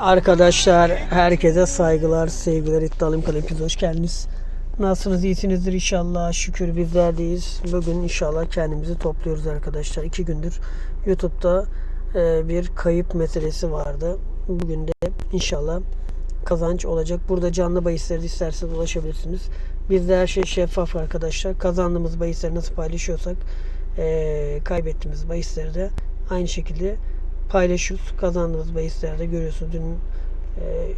Arkadaşlar herkese saygılar, sevgiler. İddialıyım hepiniz hoş geldiniz. Nasılsınız? iyisinizdir inşallah. Şükür bizlerdeyiz. Bugün inşallah kendimizi topluyoruz arkadaşlar. İki gündür YouTube'da e, bir kayıp meselesi vardı. Bugün de inşallah kazanç olacak. Burada canlı bahisleri isterseniz ulaşabilirsiniz. Bizde her şey şeffaf arkadaşlar. Kazandığımız bahisleri nasıl paylaşıyorsak e, kaybettiğimiz bahisleri de aynı şekilde paylaşıyoruz. Kazandığımız bahisleri de görüyorsunuz. Dün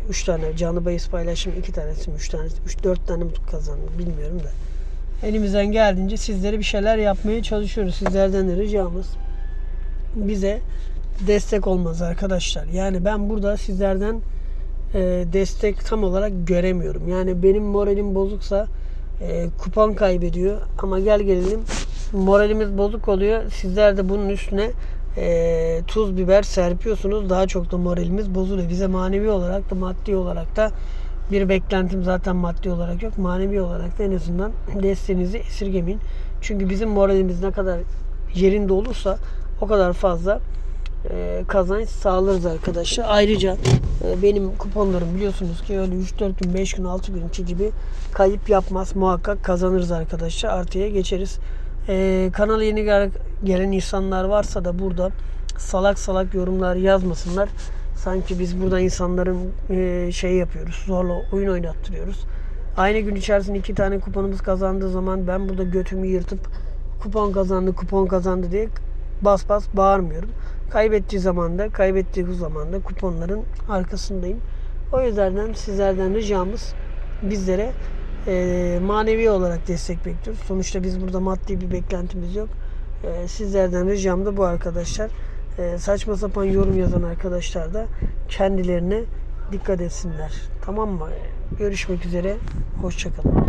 3 tane canlı bahis paylaştım. 2 tanesi mi 3 tanesi 3 4 tane mi kazandım bilmiyorum da. Elimizden geldiğince sizlere bir şeyler yapmaya çalışıyoruz. Sizlerden de ricamız bize destek olmaz arkadaşlar. Yani ben burada sizlerden e, destek tam olarak göremiyorum. Yani benim moralim bozuksa e, kupon kaybediyor ama gel gelelim moralimiz bozuk oluyor. Sizler de bunun üstüne e, tuz biber serpiyorsunuz. Daha çok da moralimiz bozuluyor. Bize manevi olarak da maddi olarak da bir beklentim zaten maddi olarak yok. Manevi olarak da en azından desteğinizi esirgemeyin. Çünkü bizim moralimiz ne kadar yerinde olursa o kadar fazla e, kazanç sağlarız arkadaşlar. Ayrıca e, benim kuponlarım biliyorsunuz ki öyle 3-4 gün, 5 gün, 6 günkü gibi kayıp yapmaz. Muhakkak kazanırız arkadaşlar. Artıya geçeriz. E, kanala yeni gelen insanlar varsa da burada salak salak yorumlar yazmasınlar. Sanki biz burada insanların şey yapıyoruz. Zorla oyun oynattırıyoruz. Aynı gün içerisinde iki tane kuponumuz kazandığı zaman ben burada götümü yırtıp kupon kazandı, kupon kazandı diye bas bas bağırmıyorum. Kaybettiği zaman da, kaybettiği zaman da kuponların arkasındayım. O yüzden sizlerden ricamız bizlere e, manevi olarak destek bekliyoruz. Sonuçta biz burada maddi bir beklentimiz yok. E, sizlerden ricam da bu arkadaşlar. E, saçma sapan yorum yazan arkadaşlar da kendilerine dikkat etsinler. Tamam mı? Görüşmek üzere. Hoşçakalın.